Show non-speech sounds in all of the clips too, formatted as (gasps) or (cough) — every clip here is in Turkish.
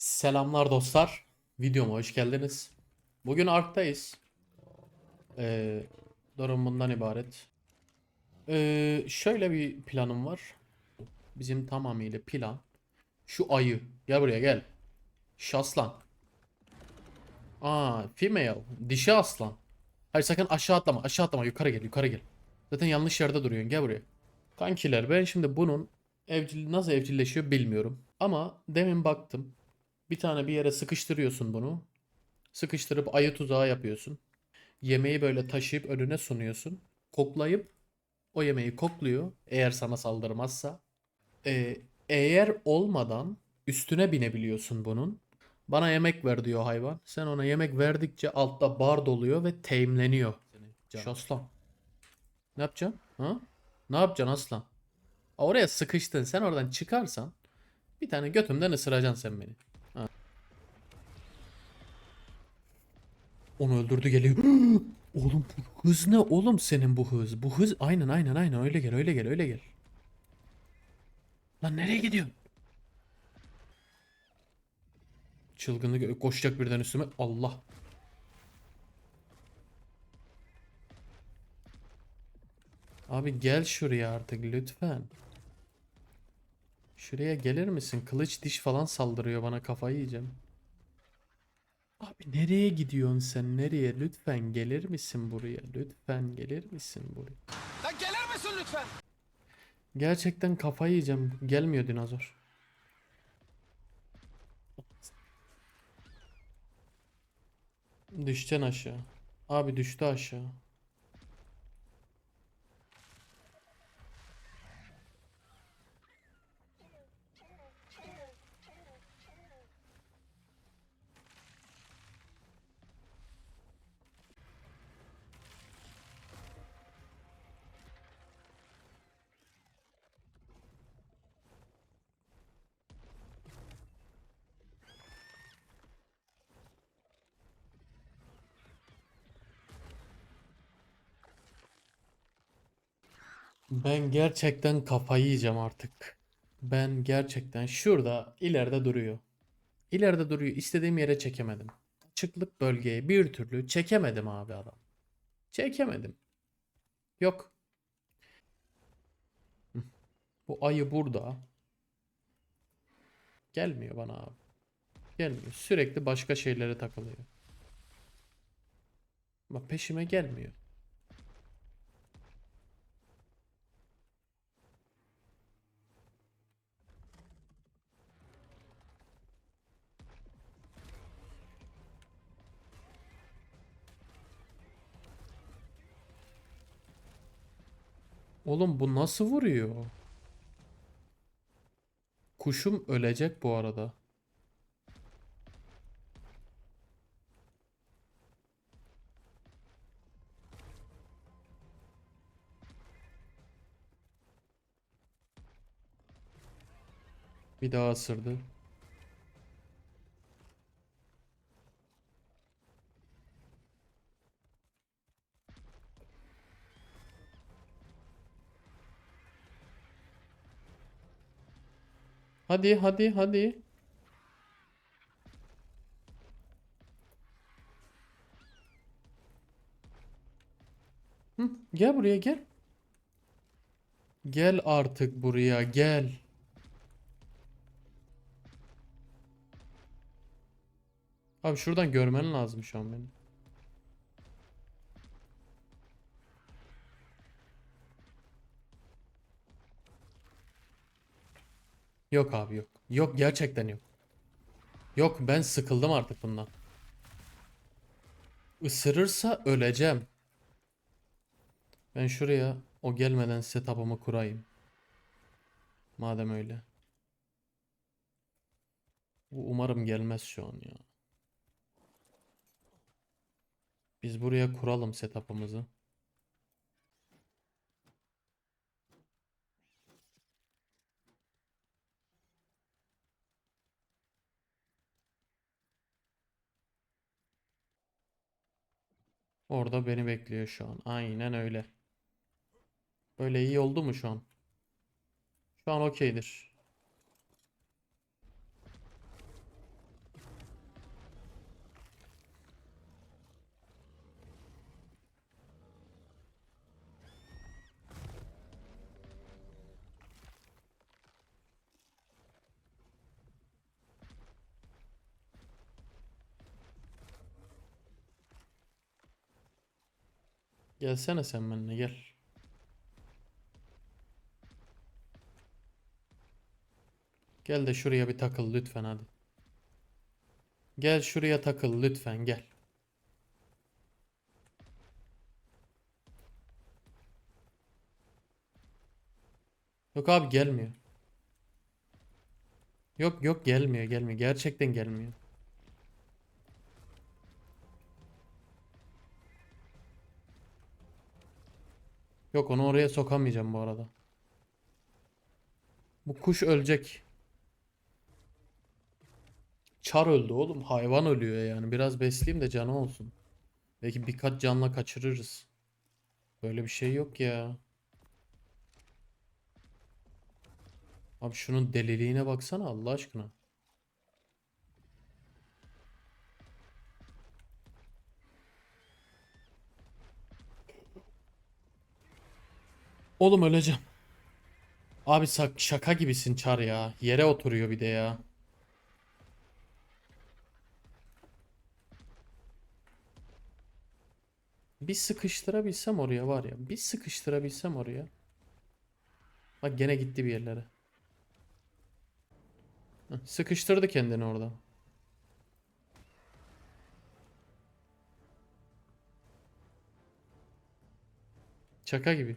Selamlar dostlar. Videoma hoş geldiniz. Bugün Ark'tayız. Ee, durum bundan ibaret. Ee, şöyle bir planım var. Bizim tamamıyla plan. Şu ayı. Gel buraya gel. Şu aslan. Aa, female. Dişi aslan. Hayır sakın aşağı atlama. Aşağı atlama. Yukarı gel. Yukarı gel. Zaten yanlış yerde duruyorsun. Gel buraya. Kankiler ben şimdi bunun evcil nasıl evcilleşiyor bilmiyorum. Ama demin baktım. Bir tane bir yere sıkıştırıyorsun bunu. Sıkıştırıp ayı tuzağı yapıyorsun. Yemeği böyle taşıyıp önüne sunuyorsun. Koklayıp o yemeği kokluyor. Eğer sana saldırmazsa. Ee, eğer olmadan üstüne binebiliyorsun bunun. Bana yemek ver diyor hayvan. Sen ona yemek verdikçe altta bar doluyor ve teğimleniyor. Şu aslan. Ne yapacaksın? Ha? Ne yapacaksın aslan? Oraya sıkıştın. Sen oradan çıkarsan bir tane götümden ısıracaksın sen beni. Onu öldürdü geliyor. (gasps) Oğlum bu hız ne oğlum senin bu hız? Bu hız aynen aynen aynen öyle gel öyle gel öyle gel. Lan nereye gidiyorsun? Çılgınlık gö- koşacak birden üstüme. Allah. Abi gel şuraya artık lütfen. Şuraya gelir misin? Kılıç diş falan saldırıyor bana kafayı yiyeceğim. Abi nereye gidiyorsun sen? Nereye? Lütfen gelir misin buraya? Lütfen gelir misin buraya? Lan gelir misin lütfen? Gerçekten kafayı yiyeceğim. Gelmiyor dinozor. Düşeceksin aşağı. Abi düştü aşağı. Ben gerçekten kafayı yiyeceğim artık. Ben gerçekten şurada ileride duruyor. İleride duruyor. İstediğim yere çekemedim. Açıklık bölgeye bir türlü çekemedim abi adam. Çekemedim. Yok. Bu ayı burada. Gelmiyor bana abi. Gelmiyor. Sürekli başka şeylere takılıyor. Bak peşime gelmiyor. Oğlum bu nasıl vuruyor? Kuşum ölecek bu arada. Bir daha ısırdı. Hadi hadi hadi. Hı, gel buraya gel. Gel artık buraya gel. Abi şuradan görmen lazım şu an beni. Yok abi yok. Yok gerçekten yok. Yok ben sıkıldım artık bundan. Isırırsa öleceğim. Ben şuraya o gelmeden setup'ımı kurayım. Madem öyle. Bu umarım gelmez şu an ya. Biz buraya kuralım setup'ımızı. Orada beni bekliyor şu an. Aynen öyle. Böyle iyi oldu mu şu an? Şu an okeydir. Gelsene sen benimle gel. Gel de şuraya bir takıl lütfen hadi. Gel şuraya takıl lütfen gel. Yok abi gelmiyor. Yok yok gelmiyor gelmiyor. Gerçekten gelmiyor. Yok onu oraya sokamayacağım bu arada. Bu kuş ölecek. Çar öldü oğlum. Hayvan ölüyor yani. Biraz besleyeyim de canı olsun. Belki birkaç canla kaçırırız. Böyle bir şey yok ya. Abi şunun deliliğine baksana Allah aşkına. Oğlum öleceğim. Abi şaka gibisin Çar ya. Yere oturuyor bir de ya. Bir sıkıştırabilsem oraya var ya. Bir sıkıştırabilsem oraya. Bak gene gitti bir yerlere. Sıkıştırdı kendini orada. Şaka gibi.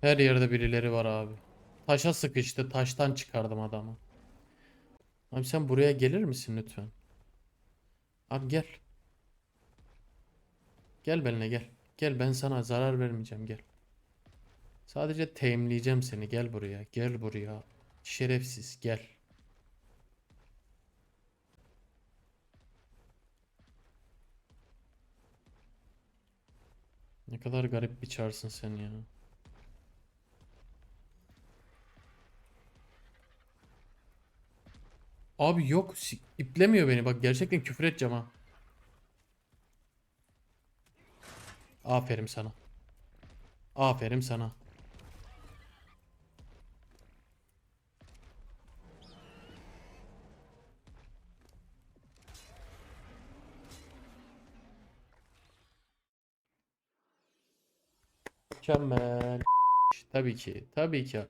Her yerde birileri var abi. Taşa sıkıştı. Taştan çıkardım adamı. Abi sen buraya gelir misin lütfen? Abi gel. Gel benimle gel. Gel ben sana zarar vermeyeceğim gel. Sadece teyimleyeceğim seni. Gel buraya. Gel buraya. Şerefsiz gel. Ne kadar garip bir çarsın sen ya. Abi yok iplemiyor beni bak gerçekten küfür edeceğim ha. Aferin sana. Aferin sana. Mükemmel. Tabii ki. Tabii ki.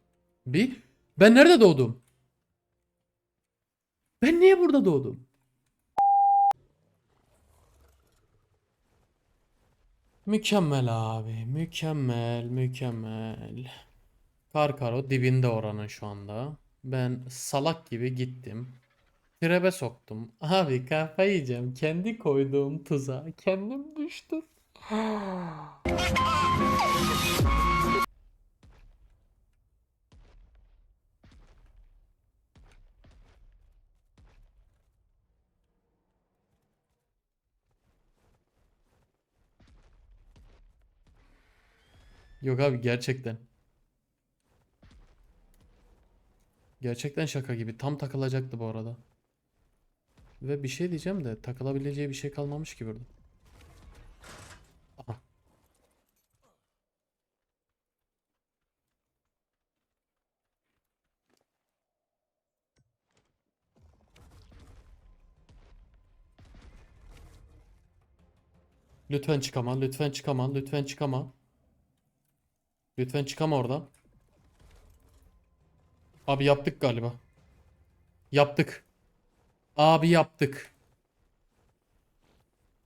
Bir. Ben nerede doğdum? Ben niye burada doğdum? Mükemmel abi. Mükemmel. Mükemmel. Karkaro dibinde oranın şu anda. Ben salak gibi gittim. Trebe soktum. Abi kafayı yiyeceğim. Kendi koyduğum tuzağa kendim düştüm. (gasps) (laughs) Yok abi gerçekten. Gerçekten şaka gibi. Tam takılacaktı bu arada. Ve bir şey diyeceğim de takılabileceği bir şey kalmamış ki burada. Lütfen çıkama, lütfen çıkama, lütfen çıkama. Lütfen çıkama oradan. Abi yaptık galiba. Yaptık. Abi yaptık.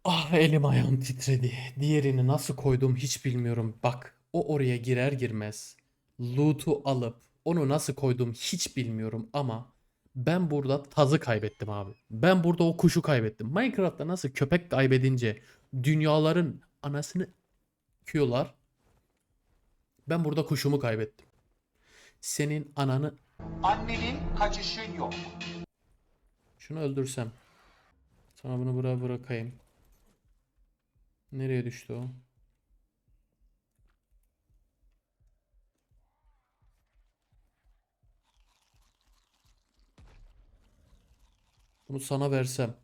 Ah elim ayağım titredi. Diğerini nasıl koydum hiç bilmiyorum. Bak o oraya girer girmez loot'u alıp onu nasıl koydum hiç bilmiyorum ama ben burada tazı kaybettim abi. Ben burada o kuşu kaybettim. Minecraft'ta nasıl köpek kaybedince dünyaların anasını kıyorlar. Ben burada kuşumu kaybettim. Senin ananı Annenin kaçışı yok. Şunu öldürsem. Sana bunu buraya bırakayım. Nereye düştü o? Bunu sana versem.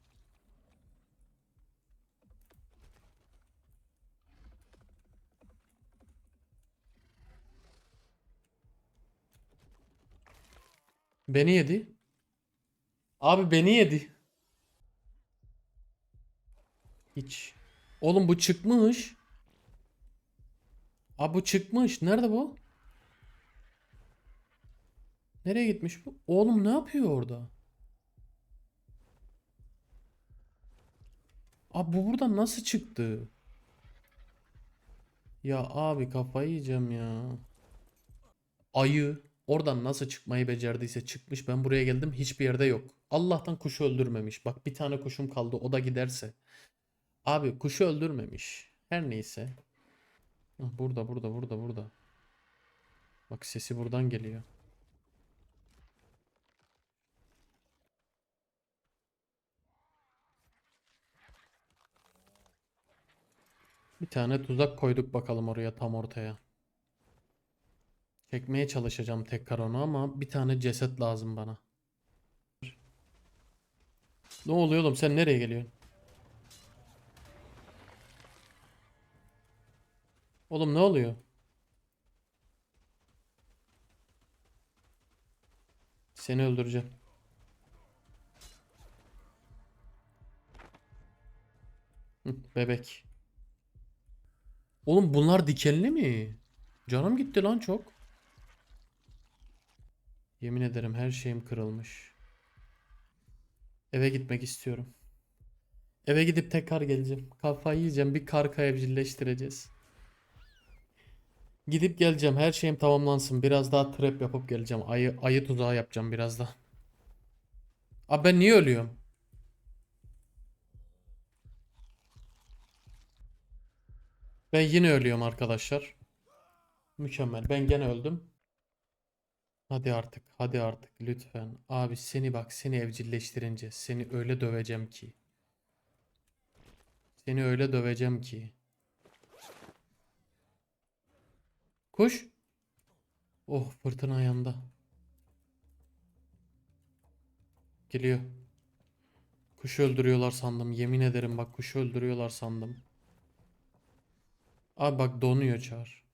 Beni yedi. Abi beni yedi. Hiç. Oğlum bu çıkmış. Abi bu çıkmış. Nerede bu? Nereye gitmiş bu? Oğlum ne yapıyor orada? Abi bu buradan nasıl çıktı? Ya abi kafayı yiyeceğim ya. Ayı oradan nasıl çıkmayı becerdiyse çıkmış. Ben buraya geldim hiçbir yerde yok. Allah'tan kuşu öldürmemiş. Bak bir tane kuşum kaldı o da giderse. Abi kuşu öldürmemiş. Her neyse. Hah, Burada burada burada burada. Bak sesi buradan geliyor. Bir tane tuzak koyduk bakalım oraya tam ortaya. Çekmeye çalışacağım tekrar onu ama bir tane ceset lazım bana. Ne oluyor oğlum sen nereye geliyorsun? Oğlum ne oluyor? Seni öldüreceğim. Bebek. Oğlum bunlar dikenli mi? Canım gitti lan çok. Yemin ederim her şeyim kırılmış. Eve gitmek istiyorum. Eve gidip tekrar geleceğim. Kafayı yiyeceğim. Bir karka evcilleştireceğiz. Gidip geleceğim. Her şeyim tamamlansın. Biraz daha trap yapıp geleceğim. Ayı, ayı tuzağı yapacağım biraz daha. Abi ben niye ölüyorum? Ben yine ölüyorum arkadaşlar. Mükemmel. Ben gene öldüm. Hadi artık. Hadi artık. Lütfen. Abi seni bak seni evcilleştirince seni öyle döveceğim ki. Seni öyle döveceğim ki. Kuş. Oh fırtına ayağında. Geliyor. Kuşu öldürüyorlar sandım. Yemin ederim bak kuşu öldürüyorlar sandım. Abi bak donuyor çar.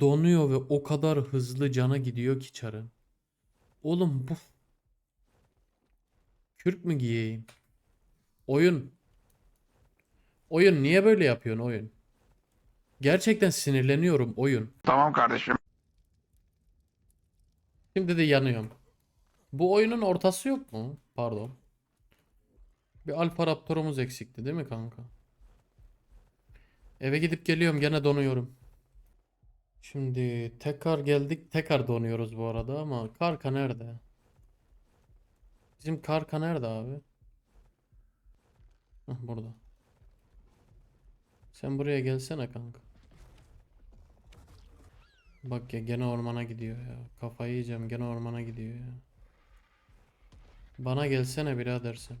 Donuyor ve o kadar hızlı cana gidiyor ki çarın. Oğlum bu kürk mü giyeyim? Oyun. Oyun niye böyle yapıyorsun oyun? Gerçekten sinirleniyorum oyun. Tamam kardeşim. Şimdi de yanıyorum. Bu oyunun ortası yok mu? Pardon. Bir Alfa Raptor'umuz eksikti değil mi kanka? Eve gidip geliyorum gene donuyorum. Şimdi tekrar geldik. Tekrar donuyoruz bu arada ama Karka nerede? Bizim Karka nerede abi? Hah, burada. Sen buraya gelsene kanka. Bak ya gene ormana gidiyor ya. Kafayı yiyeceğim gene ormana gidiyor ya. Bana gelsene birader sen.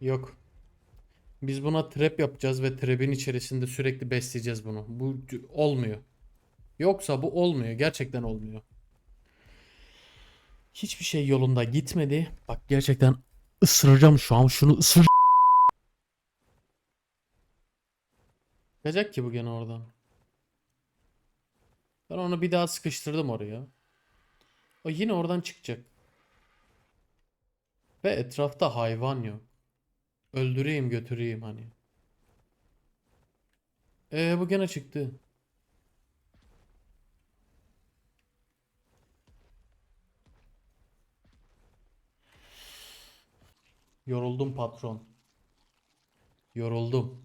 Yok. Biz buna trap yapacağız ve trap'in içerisinde sürekli besleyeceğiz bunu. Bu olmuyor. Yoksa bu olmuyor. Gerçekten olmuyor. Hiçbir şey yolunda gitmedi. Bak gerçekten ısıracağım şu an. Şunu ısır. Çıkacak ki bu gene oradan. Ben onu bir daha sıkıştırdım oraya. O yine oradan çıkacak. Ve etrafta hayvan yok. Öldüreyim götüreyim hani. Ee bu gene çıktı. Yoruldum patron. Yoruldum.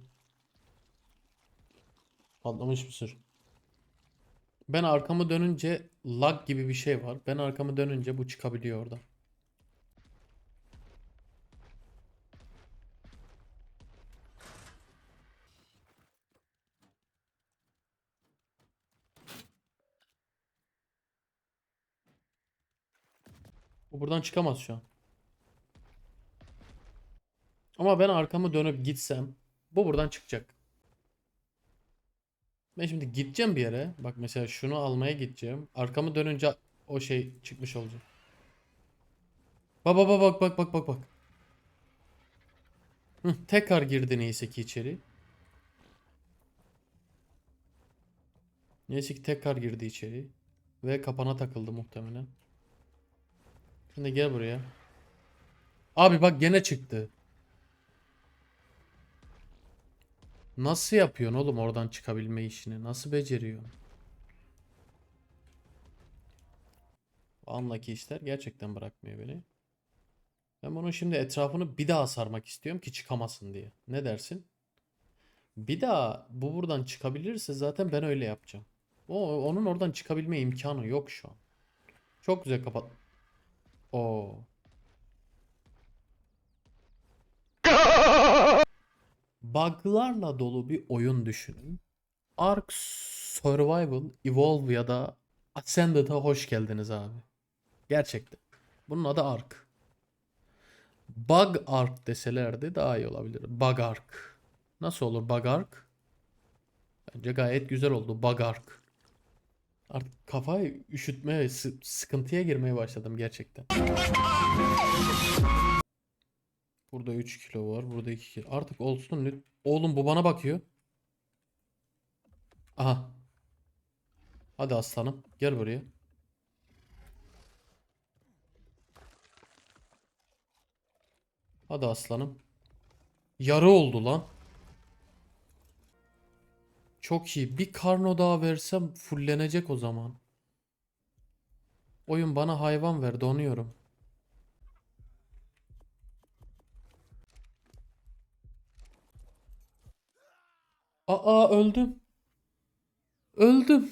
Patlamış mısır. Ben arkamı dönünce lag gibi bir şey var. Ben arkamı dönünce bu çıkabiliyor orada. Bu buradan çıkamaz şu an. Ama ben arkamı dönüp gitsem bu buradan çıkacak. Ben şimdi gideceğim bir yere. Bak mesela şunu almaya gideceğim. Arkamı dönünce o şey çıkmış olacak. Bak bak bak bak bak bak bak tekrar girdi neyse ki içeri. Neyse ki tekrar girdi içeri. Ve kapana takıldı muhtemelen. Şimdi gel buraya. Abi bak gene çıktı. Nasıl yapıyorsun oğlum oradan çıkabilme işini? Nasıl beceriyorsun? Anlaki işler gerçekten bırakmıyor beni. Ben bunun şimdi etrafını bir daha sarmak istiyorum ki çıkamasın diye. Ne dersin? Bir daha bu buradan çıkabilirse zaten ben öyle yapacağım. O onun oradan çıkabilme imkanı yok şu an. Çok güzel kapat. Oo. Bug'larla dolu bir oyun düşünün. Ark Survival, Evolve ya da Ascended'a hoş geldiniz abi. Gerçekten. Bunun adı Ark. Bug Ark deselerdi daha iyi olabilir. Bug Ark. Nasıl olur Bug Ark? Bence gayet güzel oldu Bug Ark. Artık kafayı üşütmeye, sı- sıkıntıya girmeye başladım gerçekten. Burada 3 kilo var. Burada 2 kilo. Artık olsun. Oğlum bu bana bakıyor. Aha. Hadi aslanım. Gel buraya. Hadi aslanım. Yarı oldu lan. Çok iyi. Bir karno daha versem fullenecek o zaman. Oyun bana hayvan ver. Donuyorum. Aa öldüm. Öldüm.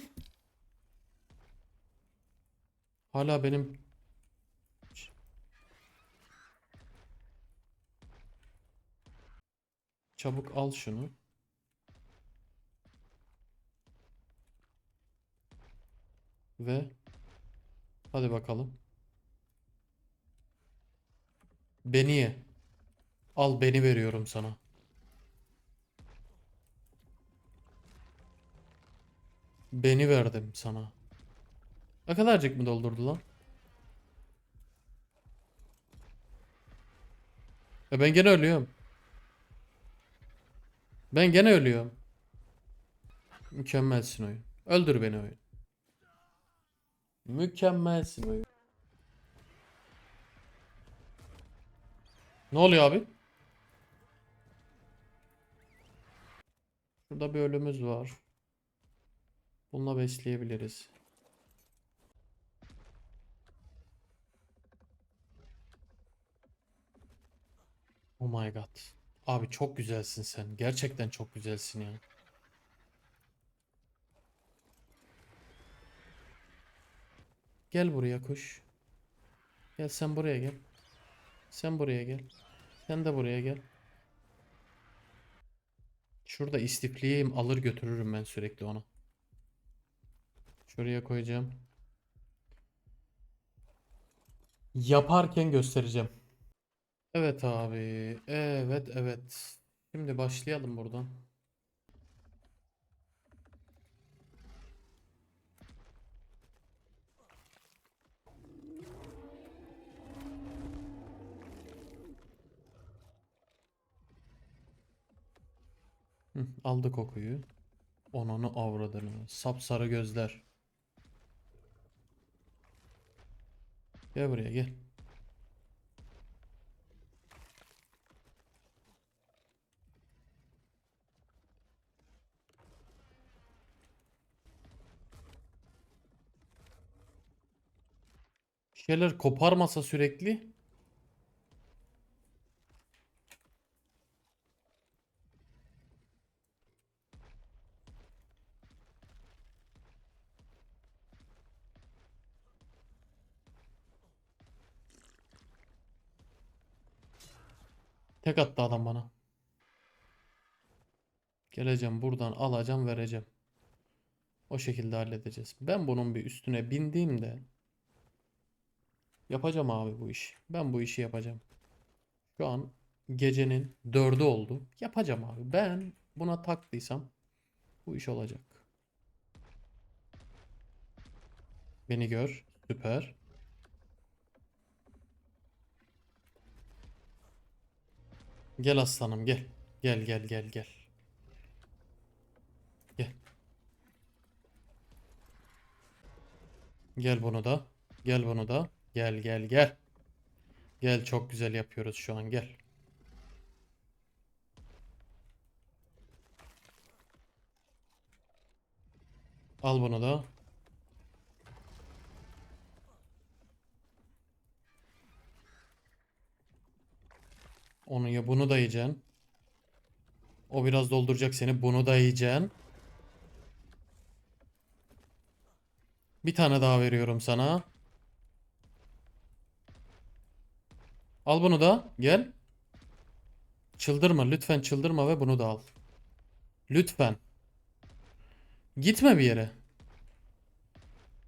Hala benim Çabuk al şunu. Ve hadi bakalım. Beni ye. Al beni veriyorum sana. Beni verdim sana. Ne kadarcık mı doldurdu lan? E ben gene ölüyorum. Ben gene ölüyorum. Mükemmelsin oyun. Öldür beni oyun. Mükemmelsin. Ne oluyor abi? Burada bir ölümüz var. Bununla besleyebiliriz. Oh my god. Abi çok güzelsin sen. Gerçekten çok güzelsin ya. Gel buraya kuş. Gel sen buraya gel. Sen buraya gel. Sen de buraya gel. Şurada istifleyeyim alır götürürüm ben sürekli onu. Şuraya koyacağım. Yaparken göstereceğim. Evet abi. Evet evet. Şimdi başlayalım buradan. Aldı kokuyu. Onunu avradını. Sapsarı gözler. Gel buraya gel. Şeyler koparmasa sürekli. Tek attı adam bana. Geleceğim buradan alacağım vereceğim. O şekilde halledeceğiz. Ben bunun bir üstüne bindiğimde yapacağım abi bu işi. Ben bu işi yapacağım. Şu an gecenin dördü oldu. Yapacağım abi. Ben buna taktıysam bu iş olacak. Beni gör. Süper. Gel aslanım gel. Gel gel gel gel. Gel. Gel bunu da. Gel bunu da. Gel gel gel. Gel çok güzel yapıyoruz şu an gel. Al bunu da. Onu ya bunu da yiyeceksin. O biraz dolduracak seni. Bunu da yiyeceksin. Bir tane daha veriyorum sana. Al bunu da. Gel. Çıldırma. Lütfen çıldırma ve bunu da al. Lütfen. Gitme bir yere.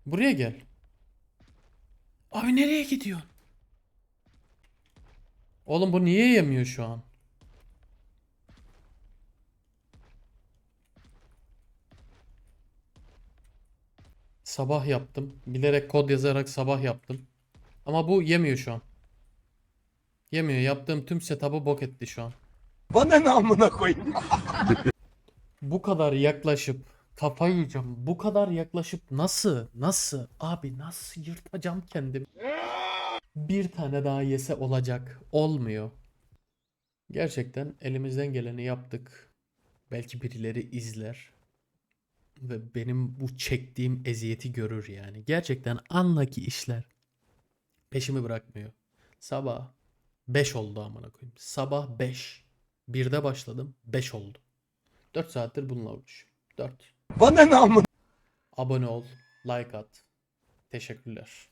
Buraya gel. Abi nereye gidiyorsun? Oğlum bu niye yemiyor şu an? Sabah yaptım. Bilerek kod yazarak sabah yaptım. Ama bu yemiyor şu an. Yemiyor. Yaptığım tüm setup'ı bok etti şu an. Bana ne amına koyayım? (laughs) Bu kadar yaklaşıp kafayı yiyeceğim. Bu kadar yaklaşıp nasıl? Nasıl? Abi nasıl yırtacağım kendimi? Bir tane daha yese olacak. Olmuyor. Gerçekten elimizden geleni yaptık. Belki birileri izler. Ve benim bu çektiğim eziyeti görür yani. Gerçekten anlaki işler. Peşimi bırakmıyor. Sabah 5 oldu amına koyayım. Sabah 5. 1'de başladım. 5 oldu. 4 saattir bununla uğraşıyorum. 4. Bana ne amına Abone ol, like at. Teşekkürler.